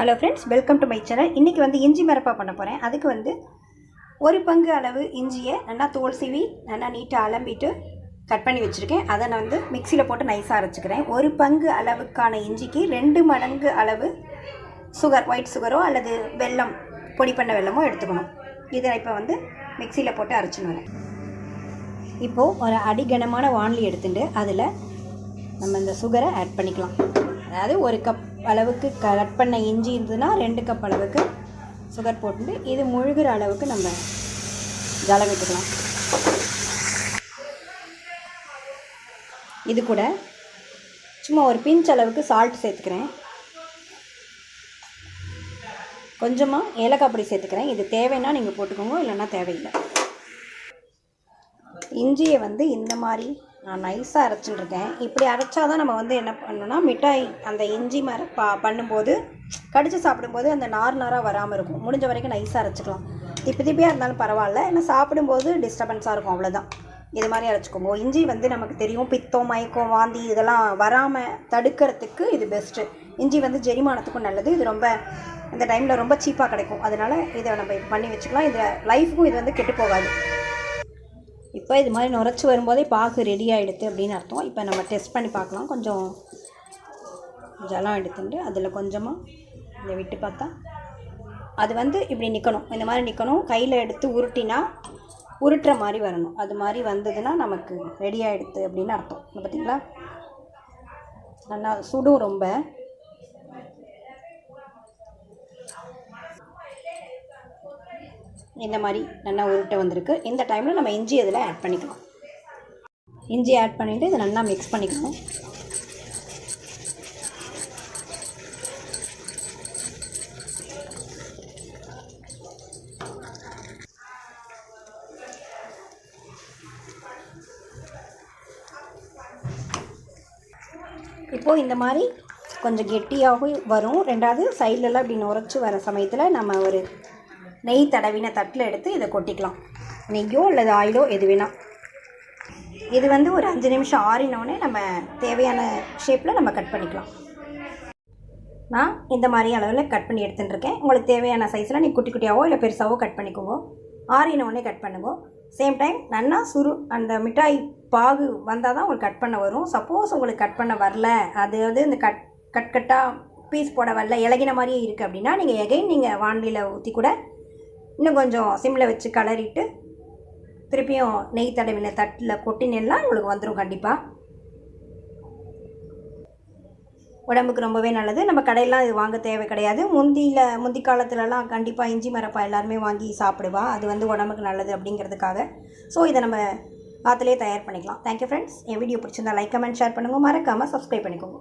Hello friends welcome to my channel இன்றைக்கி வந்து இஞ்சி மரப்பா பண்ண போகிறேன் அதுக்கு வந்து ஒரு பங்கு அளவு இஞ்சியை நல்லா தோல் சீவி நல்லா நீட்டாக அலம்பிட்டு கட் பண்ணி வச்சுருக்கேன். அதை நான் வந்து மிக்சியில் போட்டு நைஸாக அரைச்சிக்கிறேன். ஒரு பங்கு அளவுக்கான இஞ்சிக்கு ரெண்டு மடங்கு அளவு சுகர் ஒயிட் சுகரோ அல்லது வெல்லம் பொடி பண்ண வெல்லமோ எடுத்துக்கணும். இதை இப்போ வந்து மிக்சியில் போட்டு அரைச்சின்னு வரேன். இப்போது ஒரு அடிகனமான வானலி எடுத்துட்டு அதில் நம்ம இந்த சுகரை ஆட் பண்ணிக்கலாம். அதாவது ஒரு கப் அளவுக்கு கட் பண்ண இஞ்சி இருந்ததுன்னா ரெண்டு கப் அளவுக்கு சுகர் போட்டு இது முழுகிற அளவுக்கு நம்ம ஜலம் விட்டுக்கலாம். இது கூட சும்மா ஒரு பிஞ்ச் அளவுக்கு சால்ட் சேர்த்துக்கிறேன். கொஞ்சமாக ஏலக்காய் பொடி சேர்த்துக்கிறேன். இது தேவைன்னா நீங்கள் போட்டுக்கோங்க இல்லைன்னா தேவையில்லை. இஞ்சியை வந்து இந்த மாதிரி நான் நைஸாக அரைச்சிட்டு இருக்கேன் இப்படி அரைச்சா தான் நம்ம வந்து என்ன பண்ணணும்னா மிட்டாய் அந்த இஞ்சி மாதிரி பா பண்ணும்போது கடித்து சாப்பிடும்போது அந்த நார் நாராக வராமல் இருக்கும். முடிஞ்ச வரைக்கும் நைஸாக அரைச்சிக்கலாம். திப்பி திப்பியாக இருந்தாலும் பரவாயில்ல. ஏன்னா சாப்பிடும்போது டிஸ்டர்பன்ஸாக இருக்கும் அவ்வளோதான் இது மாதிரி அரைச்சிக்கோங்க. இஞ்சி வந்து நமக்கு தெரியும். பித்தம் மயக்கம் வாந்தி இதெல்லாம் வராமல் தடுக்கிறதுக்கு இது பெஸ்ட்டு இஞ்சி வந்து ஜெரிமானத்துக்கும் நல்லது. இது ரொம்ப இந்த டைமில் ரொம்ப சீப்பாக கிடைக்கும். அதனால் இதை நம்ம பண்ணி வச்சுக்கலாம். இது லைஃபுக்கும் இது வந்து கெட்டு போகாது. இப்போ இது மாதிரி நுரைச்சி வரும்போதே பாகு ரெடி ஆகிடுது அப்படின்னு அர்த்தம். இப்போ நம்ம டெஸ்ட் பண்ணி பார்க்கலாம். கொஞ்சம் ஜலம் எடுத்துட்டு அதில் கொஞ்சமாக இதை விட்டு பார்த்தா அது வந்து இப்படி நிற்கணும் இந்த மாதிரி நிற்கணும் கையில் எடுத்து உருட்டினா உருட்டுற மாதிரி வரணும். அது மாதிரி வந்ததுன்னா நமக்கு ரெடி ஆகிடுது அப்படின்னு அர்த்தம். பார்த்தீங்களா? நல்லா சுடும் ரொம்ப. இந்த மாதிரி நல்லா உருட்டை வந்திருக்கு. இந்த டைமில் நம்ம இஞ்சி இதில் ஆட் பண்ணிக்கலாம். இஞ்சி ஆட் பண்ணிவிட்டு இதை நல்லா மிக்ஸ் பண்ணிக்கணும் இப்போது இந்த மாதிரி கொஞ்சம் கெட்டியாகவும் வரும். ரெண்டாவது சைட்லலாம் இப்படி நுரைச்சி வர சமயத்தில் நம்ம ஒரு நெய் தடவின தட்டில் எடுத்து இதை கொட்டிக்கலாம். நெய்யோ அல்லது ஆயிலோ எது வேணால் இது வந்து ஒரு அஞ்சு நிமிஷம் ஆறினோடனே நம்ம தேவையான ஷேப்பில் நம்ம கட் பண்ணிக்கலாம். நான் இந்த மாதிரி அளவில் கட் பண்ணி எடுத்துட்டுருக்கேன். உங்களுக்கு தேவையான சைஸில் நீ குட்டி குட்டியாவோ இல்லை பெருசாவோ கட் பண்ணிக்கோங்க. ஆறினோடனே கட் பண்ணுங்க. சேம் டைம் நல்லா சுரு அந்த மிட்டாய் பாகு வந்தால் தான் உங்களுக்கு கட் பண்ண வரும். சப்போஸ் உங்களுக்கு கட் பண்ண வரல. அது வந்து இந்த கட் கட் கட்டாக பீஸ் போட வரல இலகின மாதிரியே இருக்குது அப்படின்னா நீங்கள் எகைன் நீங்கள் வானிலையில் ஊற்றி கூட இன்னும் கொஞ்சம் சிம்மில் வச்சு கலரிட்டு திருப்பியும் நெய் தடவின தட்டில் கொட்டினேன்னா உங்களுக்கு வந்துடும் கண்டிப்பாக உடம்புக்கு ரொம்பவே நல்லது. நம்ம கடையெல்லாம் இது வாங்க தேவை கிடையாது. முந்தியில் முந்தி காலத்துலலாம் கண்டிப்பாக இஞ்சி மரப்பா எல்லாருமே வாங்கி சாப்பிடுவா. அது வந்து உடம்புக்கு நல்லது அப்படிங்கிறதுக்காக. ஸோ இதை நம்ம பார்த்துலேயே தயார் பண்ணிக்கலாம். தேங்க்யூ ஃப்ரெண்ட்ஸ் என் வீடியோ பிடிச்சிருந்தா லைக் கமெண்ட் ஷேர் பண்ணுங்கள் மறக்காமல் சப்ஸ்கிரைப் பண்ணிக்கோங்க.